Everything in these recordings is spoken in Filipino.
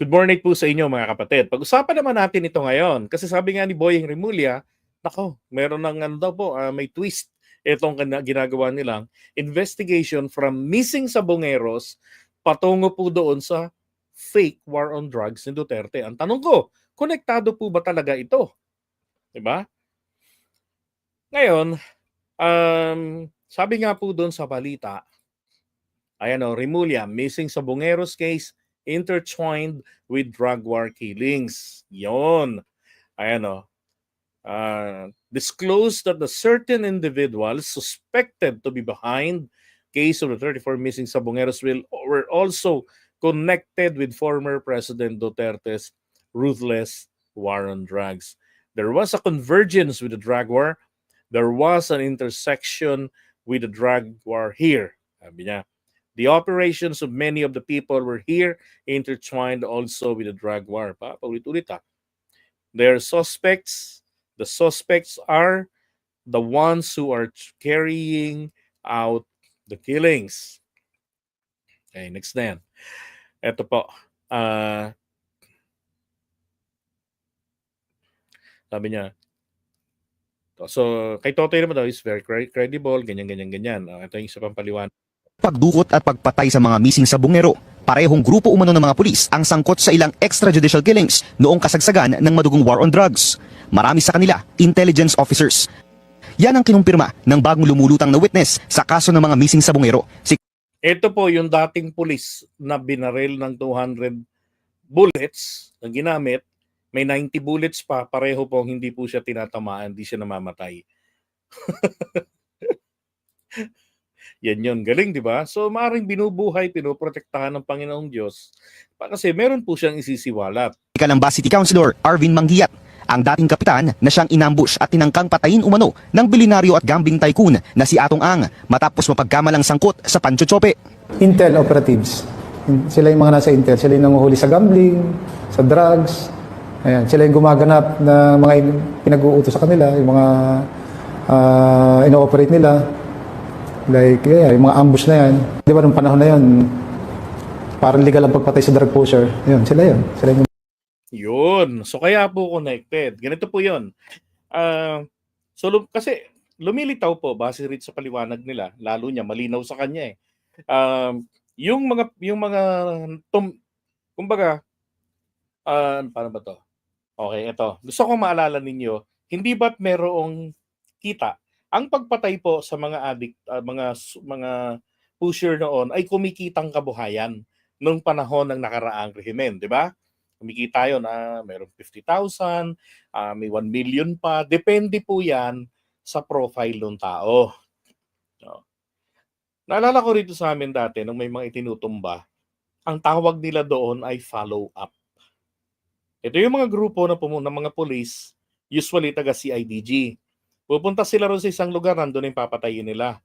Good morning po sa inyo mga kapatid. Pag-usapan naman natin ito ngayon kasi sabi nga ni Boyeng Remulla, nako, meron ng ano daw po, ah, may twist itong ginagawa nilang investigation from missing sabongeros patungo po doon sa fake war on drugs ni Duterte. Ang tanong ko, konektado po ba talaga ito? 'Di ba? Ngayon, um, sabi nga po doon sa balita, ayan o, Remulla, missing sabongeros case intertwined with drug war killings. Yon. Ayan o. Uh, disclosed that the certain individuals suspected to be behind case of the 34 missing sabongeros will were also connected with former President Duterte's ruthless war on drugs. There was a convergence with the drug war. There was an intersection with the drug war here. Sabi niya. The operations of many of the people were here intertwined also with the drug war. Pa, paulit-ulit ha. Their suspects, the suspects are the ones who are carrying out the killings. Okay, next then. Ito po. ah sabi niya, so kay Totoy naman daw is very cre- credible, ganyan, ganyan, ganyan. Ah, ito yung isa pang paliwanag. Pagdukot at pagpatay sa mga missing sa bungero. Parehong grupo umano ng mga pulis ang sangkot sa ilang extrajudicial killings noong kasagsagan ng madugong war on drugs. Marami sa kanila, intelligence officers. Yan ang kinumpirma ng bagong lumulutang na witness sa kaso ng mga missing sa bungero. Si Ito po yung dating pulis na binaril ng 200 bullets na ginamit. May 90 bullets pa, pareho po hindi po siya tinatamaan, hindi siya namamatay. Yan yun. Galing, di ba? So, maaaring binubuhay, pinoprotektahan ng Panginoong Diyos. Pa- Kasi meron po siyang isisiwalat. Kalamba City Councilor Arvin Mangiat, ang dating kapitan na siyang inambush at tinangkang patayin umano ng bilinaryo at gambling tycoon na si Atong Ang matapos mapagkamalang sangkot sa Panchochope. Intel operatives. Sila yung mga nasa Intel. Sila yung nanguhuli sa gambling, sa drugs. Ayan. Sila yung gumaganap na mga in- pinag-uutos sa kanila, yung mga ah, ino-operate nila. Like, yeah, yung mga ambush na yan. Di ba, nung panahon na yun, parang legal ang pagpatay sa drug pusher. Yun, sila yun. Sila yung Yun. So, kaya po connected. Ganito po yun. Ah, so, kasi lumilitaw po base rin sa paliwanag nila. Lalo niya, malinaw sa kanya eh. Um, yung mga, yung mga, tum, kumbaga, ah, paano ba to? Okay, ito. Gusto ko maalala ninyo, hindi ba't merong kita? Ang pagpatay po sa mga addict, ah, mga mga pusher noon ay kumikitang kabuhayan nung panahon ng nakaraang rehimen, di ba? Kumikita yun, ah, mayroong 50,000, ah, may 1 million pa. Depende po yan sa profile ng tao. No. Naalala ko rito sa amin dati, nung may mga itinutumba, ang tawag nila doon ay follow-up. Ito yung mga grupo na pumunta ng mga police, usually taga CIDG. Pupunta sila ron sa isang lugar, nandun yung papatayin nila.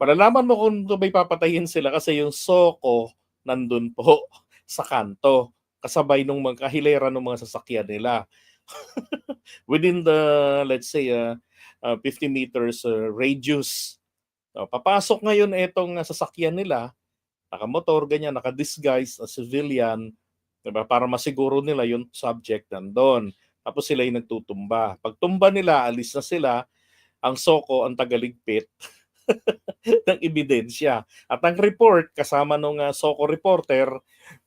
Palalaman mo kung may papatayin sila kasi yung soko nandun po sa kanto kasabay nung mga kahilera ng mga sasakyan nila. Within the, let's say, uh, uh, 50 meters uh, radius. Uh, papasok ngayon itong uh, sasakyan nila, nakamotor, ganyan, nakadisguise, a civilian, diba? para masiguro nila yung subject nandun. Tapos sila yung nagtutumba. Pag tumba nila, alis na sila, ang soko ang tagaligpit ng ebidensya. At ang report kasama nung uh, Soko reporter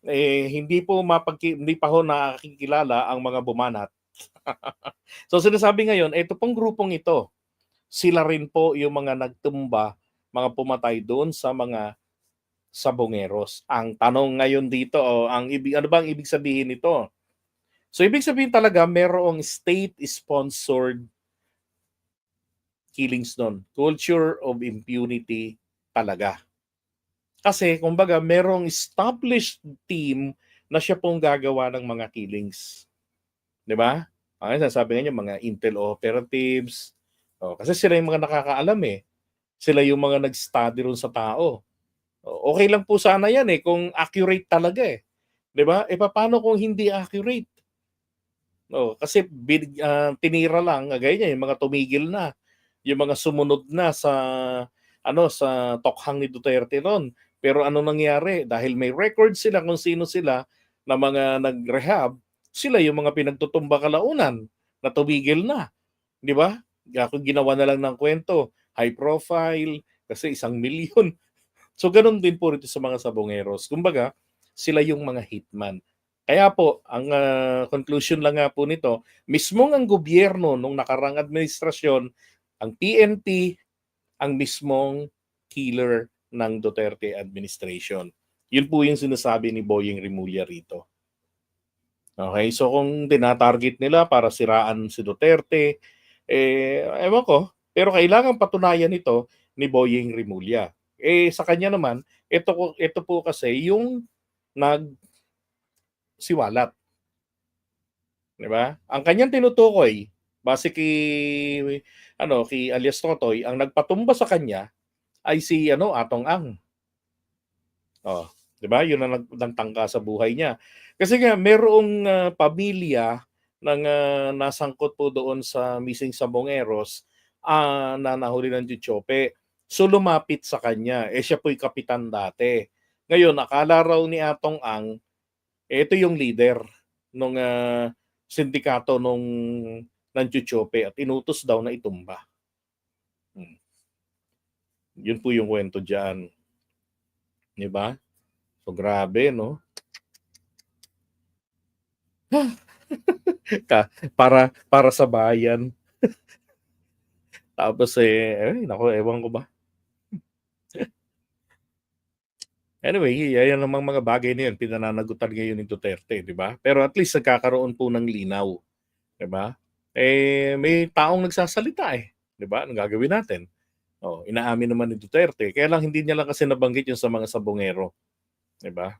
eh hindi po mapagki hindi pa ho nakikilala ang mga bumanat. so sinasabi ngayon, ito pong grupong ito, sila rin po yung mga nagtumba, mga pumatay doon sa mga sabongeros. Ang tanong ngayon dito, oh, ang ibig ano ba ang ibig sabihin nito? So ibig sabihin talaga merong state-sponsored killings doon. Culture of impunity talaga. Kasi, kumbaga, merong established team na siya pong gagawa ng mga killings. Di ba? Ang sasabi niyo, mga intel operatives. O, kasi sila yung mga nakakaalam eh. Sila yung mga nag-study ron sa tao. O, okay lang po sana yan eh, kung accurate talaga eh. Di ba? E paano kung hindi accurate? No, kasi bid, ah, tinira lang, gaya niya, yung mga tumigil na, yung mga sumunod na sa ano sa tokhang ni Duterte ron. Pero ano nangyari? Dahil may record sila kung sino sila, na mga nag-rehab, sila yung mga pinagtutumba kalaunan na tumigil na. Di ba? Ako ginawa na lang ng kwento, high profile, kasi isang milyon. So ganun din po rito sa mga sabongeros. Kumbaga, sila yung mga hitman. Kaya po, ang ah, conclusion lang nga po nito, mismong ang gobyerno nung nakarang administrasyon, ang PNP, ang mismong killer ng Duterte administration. Yun po yung sinasabi ni Boying Rimulya rito. Okay, so kung tinatarget nila para siraan si Duterte, eh, ewan ko, pero kailangan patunayan ito ni Boying Rimulya. Eh, sa kanya naman, ito, ito po kasi yung nag siwalat. Di ba? Ang kanyang tinutukoy, base kay, ano, kay alias Totoy, ang nagpatumba sa kanya ay si ano, Atong Ang. Oh, 'di ba? 'Yun ang nag- nagtangka sa buhay niya. Kasi nga merong ah, pamilya ng ah, nasangkot po doon sa missing Sabongeros ah, na nahuli ng Chichope. So lumapit sa kanya. Eh siya po'y kapitan dati. Ngayon, akala raw ni Atong Ang, eh, ito yung leader nung ah, sindikato nung ng Chichope at inutos daw na itumba. Hmm. Yun po yung kwento diyan. 'Di ba? So grabe, no? Para para sa bayan. Tapos eh, ay, nako, ewan ko ba. Anyway, yan namang mga bagay na yun, pinananagutan ngayon ni Duterte, di ba? Pero at least nagkakaroon po ng linaw, di ba? Eh, may taong nagsasalita eh, di ba? Anong gagawin natin? Oh, inaamin naman ni Duterte. Kaya lang hindi niya lang kasi nabanggit yung sa mga sabongero, di ba?